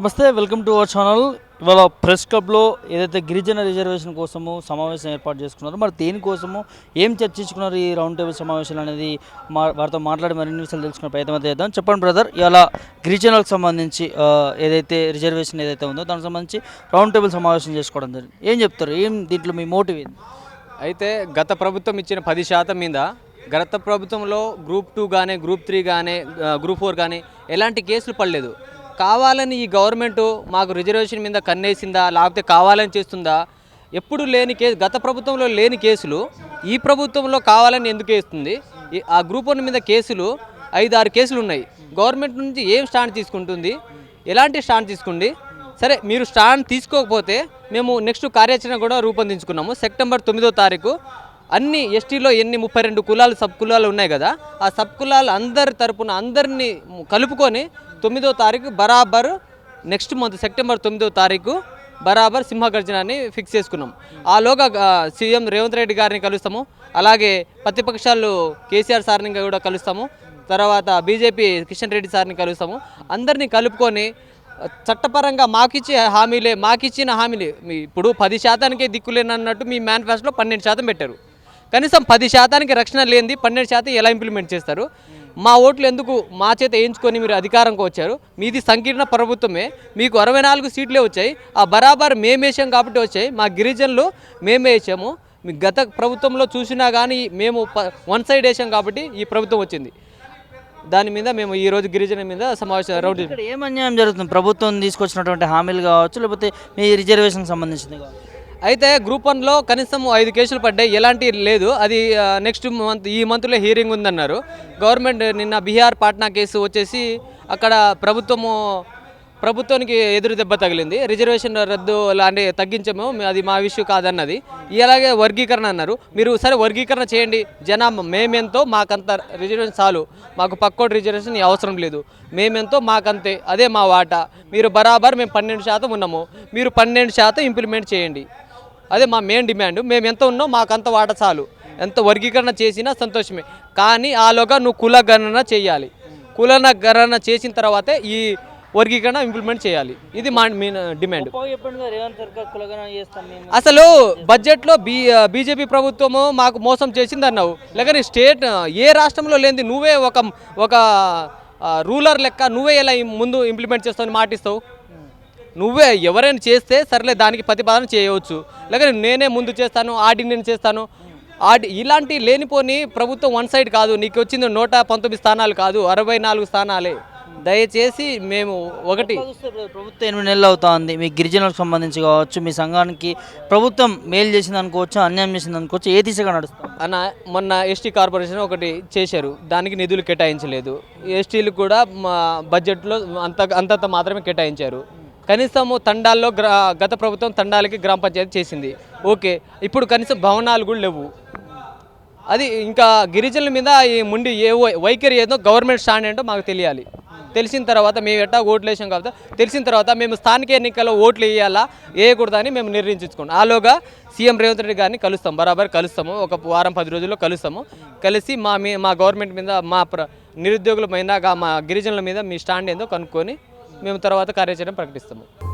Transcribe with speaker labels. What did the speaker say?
Speaker 1: నమస్తే welcome to our channel. ఇవాళ press క్లబ్లో ఏదైతే గిరిజన రిజర్వేషన్ కోసము సమావేశం ఏర్పాటు చేసుకున్నారో మరి దేనికోసము ఏం చర్చించుకున్నారు ఈ రౌండ్ టేబుల్ సమావేశాలు అనేది మా వారితో మాట్లాడి మరిన్ని విషయాలు తెలుసుకునే ప్రయత్నం అయితే చేద్దాం. చెప్పండి బ్రదర్ ఇవాళ గిరిజనులకు సంబంధించి ఏదైతే రిజర్వేషన్ ఏదైతే ఉందో దానికి సంబంధించి రౌండ్ టేబుల్ సమావేశం చేసుకోవడం జరిగింది. ఏం చెప్తారు? ఏం దీంట్లో మీ మోటివ్ ఏంది?
Speaker 2: అయితే గత ప్రభుత్వం ఇచ్చిన పది శాతం మీద గత ప్రభుత్వంలో గ్రూప్ టూ కానీ గ్రూప్ త్రీ కానీ గ్రూప్ ఫోర్ కానీ ఎలాంటి కేసులు పడలేదు. కావాలని ఈ గవర్నమెంట్ మాకు రిజర్వేషన్ మీద కన్నేసిందా లేకపోతే కావాలని చేస్తుందా? ఎప్పుడు లేని కేసు గత ప్రభుత్వంలో లేని కేసులు ఈ ప్రభుత్వంలో కావాలని ఎందుకు వేస్తుంది? ఈ- ఆ గ్రూప్ వన్ మీద కేసులు ఐదు ఆరు కేసులు ఉన్నాయి. గవర్నమెంట్ నుంచి ఏం స్టాండ్ తీసుకుంటుంది? ఎలాంటి స్టాండ్ తీసుకుంది? సరే మీరు స్టాండ్ తీసుకోకపోతే మేము నెక్స్ట్ కార్యాచరణ కూడా రూపొందించుకున్నాము. సెప్టెంబర్ తొమ్మిదో తారీఖు అన్ని ఎస్టీలో ఎన్ని ముప్పై రెండు కులాలు సబ్ కులాలు ఉన్నాయి కదా ఆ సబ్ కులాలు అందరి తరపున అందరినీ కలుపుకొని తొమ్మిదో తారీఖు బరాబర్ నెక్స్ట్ మంత్ సెప్టెంబర్ తొమ్మిదో తారీఖు బరాబర్ సింహగర్జనాన్ని ఫిక్స్ చేసుకున్నాం. ఆలోగా సీఎం రేవంత్ రెడ్డి గారిని కలుస్తాము. అలాగే ప్రతిపక్షాలు కేసీఆర్ సార్ని కూడా కలుస్తాము. తర్వాత బీజేపీ కిషన్ రెడ్డి సార్ని కలుస్తాము. అందరినీ కలుపుకొని చట్టపరంగా మాకిచ్చే హామీలే మాకిచ్చిన హామీలే. మీ ఇప్పుడు పది శాతానికే దిక్కులేనన్నట్టు మీ మేనిఫెస్టోలో పన్నెండు శాతం పెట్టారు. కనీసం పది శాతానికి రక్షణ లేనిది పన్నెండు శాతం ఎలా ఇంప్లిమెంట్ చేస్తారు? మా ఓట్లు ఎందుకు మా చేత వేయించుకొని మీరు అధికారంకి వచ్చారు? మీది సంకీర్ణ ప్రభుత్వమే. మీకు అరవై నాలుగు సీట్లే వచ్చాయి. ఆ బరాబర్ మేము కాబట్టి వచ్చాయి. మా గిరిజనులు మేమే వేసాము మీ గత ప్రభుత్వంలో చూసినా కానీ మేము వన్ సైడ్ వేసాం కాబట్టి ఈ ప్రభుత్వం వచ్చింది. దాని మీద మేము ఈ రోజు గిరిజన మీద సమావేశం రౌడ్
Speaker 1: ఏం అన్యాయం జరుగుతుంది? ప్రభుత్వం తీసుకొచ్చినటువంటి హామీలు కావచ్చు లేకపోతే మీ రిజర్వేషన్కి సంబంధించింది కావచ్చు?
Speaker 2: అయితే గ్రూప్ వన్లో కనీసం ఐదు కేసులు పడ్డాయి. ఎలాంటి లేదు. అది నెక్స్ట్ మంత్ ఈ మంత్లో హీరింగ్ ఉందన్నారు. గవర్నమెంట్ నిన్న బీహార్ పాట్నా కేసు వచ్చేసి అక్కడ ప్రభుత్వము ప్రభుత్వానికి ఎదురు దెబ్బ తగిలింది. రిజర్వేషన్ రద్దు లాంటి తగ్గించము అది మా విషయం కాదన్నది. ఇలాగే వర్గీకరణ అన్నారు. మీరు సరే వర్గీకరణ చేయండి. జనాభా మేమెంతో మాకంత రిజర్వేషన్ చాలు. మాకు పక్కోటి రిజర్వేషన్ అవసరం లేదు. మేమెంతో మాకంతే. అదే మా వాటా. మీరు బరాబర్ మేము పన్నెండు శాతం ఉన్నాము. మీరు పన్నెండు శాతం ఇంప్లిమెంట్ చేయండి. అదే మా మెయిన్ డిమాండ్ మేము ఎంత ఉన్నాం మాకు అంత వాట చాలు. ఎంత వర్గీకరణ చేసినా సంతోషమే. కానీ ఆలోగా నువ్వు కుల గణన చేయాలి. కులన గణన చేసిన తర్వాతే ఈ వర్గీకరణ ఇంప్లిమెంట్ చేయాలి. ఇది మా మెయిన్ డిమాండ్ అసలు బడ్జెట్లో బీ బీజేపీ ప్రభుత్వము మాకు మోసం చేసింది అన్నావు లేకపోతే స్టేట్ ఏ రాష్ట్రంలో లేనిది నువ్వే ఒక ఒక రూలర్ లెక్క నువ్వే ఎలా ఇం- ముందు ఇంప్లిమెంట్ చేస్తావు మాటిస్తావు? నువ్వే ఎవరైనా చేస్తే సర్లే దానికి ప్రతిపాదన చేయవచ్చు. లేకపోతే నేనే ముందు చేస్తాను ఆర్డినెన్స్ చేస్తాను. ఆడి ఇలాంటి లేనిపోని ప్రభుత్వం వన్ సైడ్ కాదు. నీకు వచ్చింది నూట పంతొమ్మిది స్థానాలు కాదు అరవై నాలుగు స్థానాలే. దయచేసి మేము ఒకటి
Speaker 1: ప్రభుత్వం ఎనిమిది నెలలు అవుతుంది. మీ గిరిజనులకు సంబంధించి కావచ్చు మీ సంఘానికి ప్రభుత్వం మేలు చేసింది అనుకోవచ్చు అన్యాయం చేసింది అనుకోవచ్చు ఏ దిశగా నడుస్తాం?
Speaker 2: అన్న మొన్న ఎస్టీ కార్పొరేషన్ ఒకటి చేశారు. దానికి నిధులు కేటాయించలేదు. ఎస్టీలు కూడా మా బడ్జెట్లో అంత అంతంత మాత్రమే కేటాయించారు. కనీసము తండాల్లో గ్రా గత ప్రభుత్వం తండాలకి గ్రామ పంచాయతీ చేసింది. ఓకే ఇప్పుడు కనీసం భవనాలు కూడా లేవు. అది ఇంకా గిరిజనుల మీద ఈ ముండి ఏ వైఖరి ఏదో గవర్నమెంట్ స్టాండ్ ఏంటో మాకు తెలియాలి. తెలిసిన తర్వాత మేము ఎట్టా ఓట్లు వేసాం కాబట్టి తెలిసిన తర్వాత మేము స్థానిక ఎన్నికల్లో ఓట్లు వేయాలా వేయకూడదా అని మేము నిర్ణయించుకోండి ఆలోగా సీఎం రేవంత్ రెడ్డి గారిని కలుస్తాం బరాబర్ కలుస్తాము. ఒక వారం పది రోజుల్లో కలుస్తాము. కలిసి మా మీ మా గవర్నమెంట్ మీద మా ప్ర నిరుద్యోగుల మీద మా గిరిజనుల మీద మీ స్టాండ్ ఏందో కనుక్కొని మేము తర్వాత కార్యాచరణ ప్రకటిస్తాము.